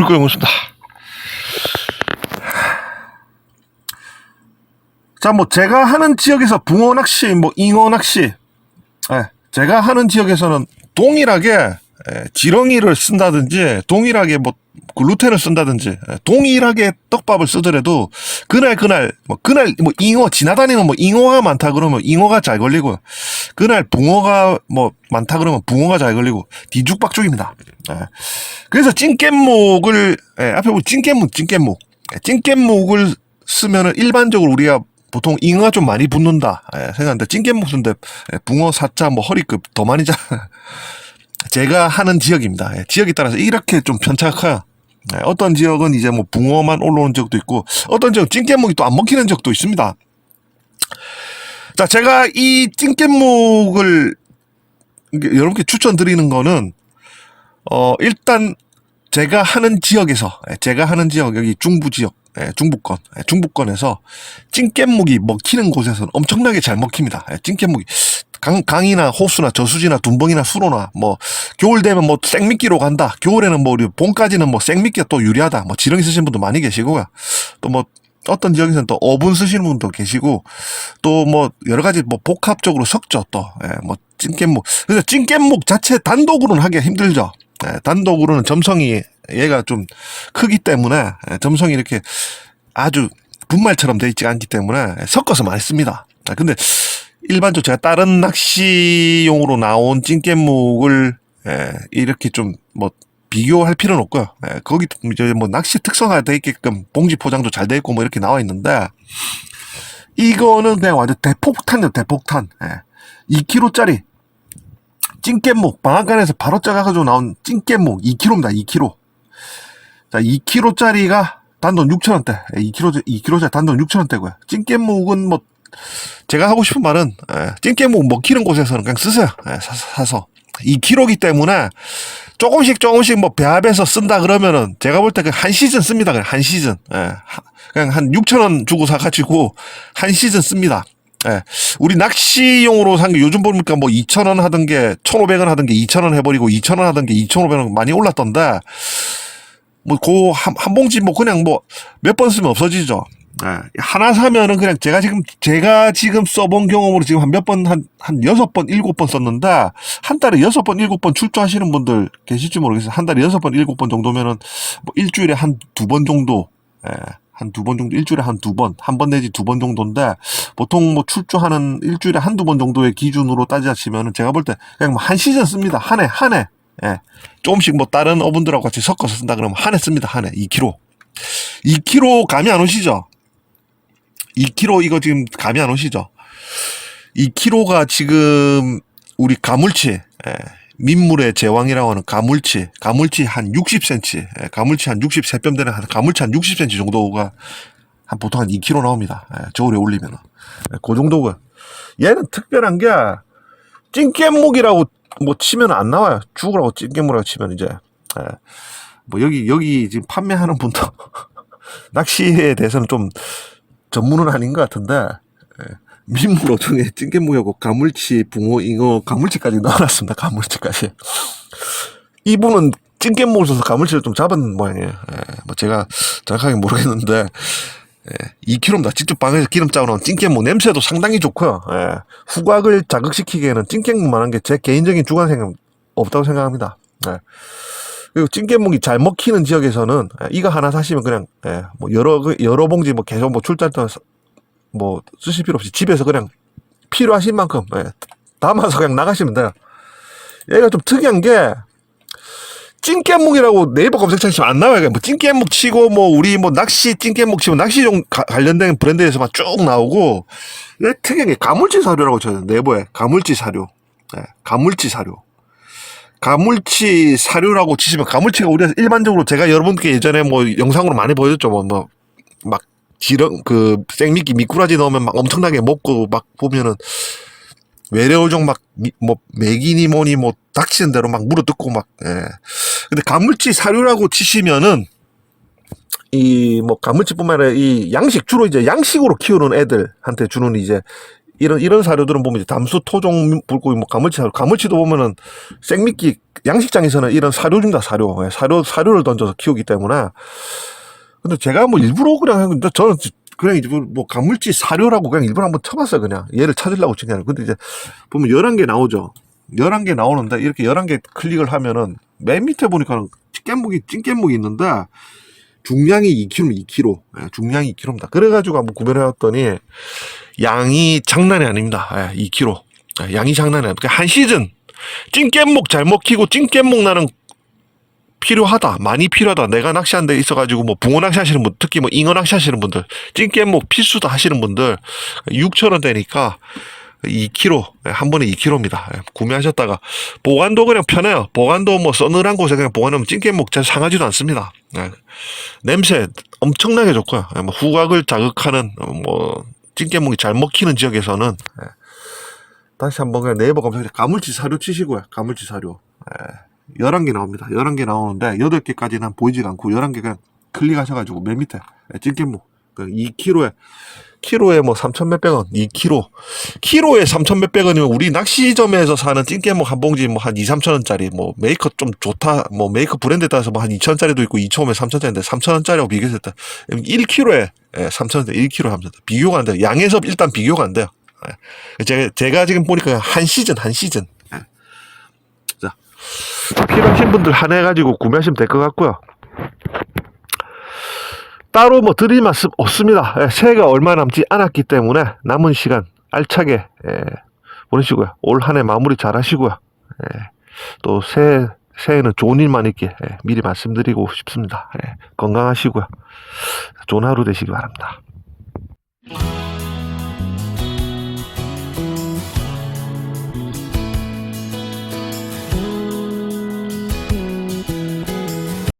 읽고 해보겠습니다. 자, 뭐 제가 하는 지역에서 붕어 낚시, 뭐 잉어 낚시, 예, 제가 하는 지역에서는 동일하게 예, 지렁이를 쓴다든지 동일하게 뭐 글루텐을 쓴다든지 예, 동일하게 떡밥을 쓰더라도 그날 그날 뭐 그날 뭐 잉어 지나다니는 뭐 잉어가 많다 그러면 잉어가 잘 걸리고 그날 붕어가 뭐 많다 그러면 붕어가 잘 걸리고 뒤죽박죽입니다. 예. 그래서 찐깻묵을 예, 앞에 보면 찐깻묵 예, 찐깻묵을 쓰면은 일반적으로 우리가 보통 잉어가 좀 많이 붙는다 예, 생각하는데 찐깻묵 쓰는데 예, 붕어 사자 뭐 허리급 더 많이 자 제가 하는 지역입니다. 예, 지역에 따라서 이렇게 좀 편차가. 예, 어떤 지역은 이제 뭐 붕어만 올라오는 적도 있고 어떤 지역은 찐깻묵이 또 안 먹히는 적도 있습니다. 자, 제가 이 이게 여러분께 추천드리는 거는 어 일단 제가 하는 지역에서 예, 제가 하는 지역 여기 중부 지역 예, 중부권 예, 중부권에서 찐깻묵이 먹히는 곳에서는 엄청나게 잘 먹힙니다. 예, 찐깻묵이 강, 강이나 호수나 저수지나 둔벙이나 수로나 뭐 겨울 되면 뭐 생미끼로 간다. 겨울에는 뭐 우리 봄까지는 뭐 생미끼가 또 유리하다. 뭐 지렁이 쓰시는 분도 많이 계시고요. 또 뭐 어떤 지역에서는 또 어분 쓰시는 분도 계시고 또 뭐 여러 가지 뭐 복합적으로 섞죠 또. 예, 뭐 찐깻묵. 그래서 찐깻묵 자체 단독으로는 하기가 힘들죠. 예, 단독으로는 점성이 얘가 좀 크기 때문에 예, 점성이 이렇게 아주 분말처럼 되어 있지 않기 때문에 섞어서 많이 씁니다. 아, 근데 일반적으로 제가 다른 낚시용으로 나온 찐깻묵을 예, 이렇게 좀 뭐 비교할 필요는 없고요. 예, 거기 뭐 낚시 특성화 돼 있게끔 봉지 포장도 잘돼 있고 뭐 이렇게 나와 있는데 이거는 그냥 완전 대폭탄이요 대폭탄. 예. 2kg짜리 찐깻묵 방앗간에서 바로 짜가지고 나온 찐깻묵 2kg입니다. 2kg. 자 2kg짜리가 단돈 6천원대. 2kg 2kg짜리 단돈 6천원대고요. 찐깻묵은 뭐 제가 하고 싶은 말은 예, 찐깨묵 먹히는 곳에서는 그냥 쓰세요. 예, 사, 사서 2kg이기 때문에 조금씩 조금씩 뭐 배합해서 쓴다 그러면은 제가 볼때그한 시즌 씁니다. 그냥 한 시즌. 예, 하- 그냥 한 6천 원 주고 사가지고 한 시즌 씁니다. 예, 우리 낚시용으로 산 게 요즘 보니까 뭐 2천 원 하던 게 1,500원 하던 게 2천 원 해버리고 2천 원 하던 게 2,500원 많이 올랐던데 뭐고한 한 봉지 뭐 그냥 뭐 몇 번 쓰면 없어지죠. 예, 하나 사면은 그냥 제가 지금 제가 지금 써본 경험으로 지금 한 몇 번 한 한 여섯 번 일곱 번 썼는데 한 달에 여섯 번 일곱 번 출조하시는 분들 계실지 모르겠어요. 한 달에 여섯 번 일곱 번 정도면은 뭐 일주일에 한 두 번 정도 예, 한두 번 정도 일주일에 한 두 번 한 번 내지 두 번 정도인데 보통 뭐 출조하는 일주일에 한두 번 정도의 기준으로 따지자 치면은 제가 볼 때 그냥 뭐 한 시즌 씁니다. 한 해 한 해. 예. 조금씩 뭐 다른 어분들하고 같이 섞어서 쓴다 그러면 한 해 씁니다. 한 해. 2kg. 2kg 감이 안 오시죠? 2kg 이거 지금 감이 안 오시죠? 2kg가 지금 우리 가물치 예, 민물의 제왕이라고 하는 가물치 가물치 한 60cm 예, 가물치 한 63뼘 되는 한 가물치 한 60cm 정도가 한 보통 한 2kg 나옵니다. 예, 저울에 올리면은 예, 그 정도가 얘는 특별한 게 찐깻묵이라고 뭐 치면 안 나와요. 죽으라고 찐깻묵이라고 치면 이제 예, 뭐 여기 여기 지금 판매하는 분도 낚시에 대해서는 좀 전문은 아닌 것 같은데 예, 민물 어종에 찐깻묵하고 가물치, 붕어, 잉어, 가물치까지 넣어놨습니다. 가물치까지. 이분은 찐깻묵을 써서 가물치를 좀 잡은 모양이에요. 예, 뭐 제가 정확하게 모르겠는데 예, 2kg입니다. 직접 방에서 기름 짜놓은 찐깻묵 냄새도 상당히 좋고요. 예, 후각을 자극시키기에는 찐깻묵만한 게 제 개인적인 주관 생각 없다고 생각합니다. 예. 그리고 찐깻묵이 잘 먹히는 지역에서는 예, 이거 하나 사시면 그냥 예, 뭐 여러 그- 여러 봉지 뭐 계속 뭐 출장 때뭐 쓰실 필요 없이 집에서 그냥 필요하신 만큼 예, 담아서 그냥 나가시면 돼요. 얘가 좀 특이한 게 찐깻묵이라고 네이버 검색창 치면 안 나와요. 뭐 찐깻묵 치고 뭐 우리 뭐 낚시 찐깻묵 치고 낚시용 가- 관련된 브랜드에서만 쭉 나오고 얘 특이한 게 가물치 사료라고 쳐요. 네이버에 가물치 사료. 예, 가물치 사료. 가물치 사료라고 치시면 가물치가 우리가 일반적으로 제가 여러분께 예전에 뭐 영상으로 많이 보여줬죠. 뭐막 지렁 그 생미끼 미꾸라지 넣으면 막 엄청나게 먹고 막 보면은 외래어종 막 뭐 맥이니 뭐니 뭐 닥치는 대로 막 물어뜯고 막 예. 근데 가물치 사료라고 치시면은 이 뭐 가물치뿐만 아니라 이 양식 주로 이제 양식으로 키우는 애들한테 주는 이제 이런 이런 사료들은 보면 이제 담수, 토종, 불고기, 뭐 가물치 사료, 가물치도 보면은 생미끼 양식장에서는 이런 사료입니다 사료, 예, 사료 사료를 던져서 키우기 때문에. 근데 제가 뭐 일부러 그냥 저는 그냥 이제 뭐 가물치 사료라고 그냥 일부러 한번 쳐봤어요 그냥. 얘를 찾으려고 친 게 아니라. 근데 이제 보면 11개 나오죠. 11개 나오는데 이렇게 11개 클릭을 하면은 맨 밑에 보니까는 깻묵이 찐깻묵이 있는데 중량이 2kg 2kg 예, 중량이 2kg입니다. 그래가지고 한번 구매를 해봤더니 양이 장난이 아닙니다. 예, 2kg 예, 양이 장난이 아닙니다. 한 시즌 찐깻묵 잘 먹히고 찐깻묵 나는 필요하다 많이 필요하다 내가 낚시한 데 있어가지고 뭐 붕어 낚시 하시는 분 특히 뭐 잉어 낚시 하시는 분들 찐깻묵 필수다 하시는 분들 6천원 되니까 2kg 한 번에 2kg입니다. 구매하셨다가 보관도 그냥 편해요. 보관도 뭐 서늘한 곳에 그냥 보관하면 찐깻묵 잘 상하지도 않습니다. 예. 냄새 엄청나게 좋고요. 예, 뭐 후각을 자극하는 어, 뭐 찐깻묵이 잘 먹히는 지역에서는 예. 다시 한번 그냥 네이버 검색해 가물치 사료 치시고요. 가물치 사료 예. 11개 나옵니다. 11개 나오는데 8개까지는 보이지가 않고 11개 그냥 클릭하셔가지고 맨 밑에 찐깻묵 그 2kg에 키로에 뭐 3천 몇백 원, 2kg. 키로에 3천 몇백 원이면 우리 낚시점에서 사는 찐깨목 한 봉지 뭐 한 2, 3천 원짜리 뭐 메이커 좀 좋다. 뭐 메이커 브랜드에 따라서 뭐 한 2천 원짜리도 있고 2천 원에 3천 원짜리인데 3천 원짜리하고 비교했을 때 1kg에 예, 3천 원짜리 1kg 하면. 비교가 안 돼요. 양에서 일단 비교가 안 돼요. 예. 제가, 제가 지금 보니까 한 시즌, 한 시즌. 필요하신 분들 하나 해가지고 구매하시면 될 것 같고요. 따로 뭐 드릴 말씀 없습니다. 예, 새해가 얼마 남지 않았기 때문에 남은 시간 알차게 예, 보내시고요. 올 한 해 마무리 잘 하시고요. 예, 또 새해, 새해는 좋은 일만 있게 예, 미리 말씀드리고 싶습니다. 예, 건강하시고요. 좋은 하루 되시기 바랍니다.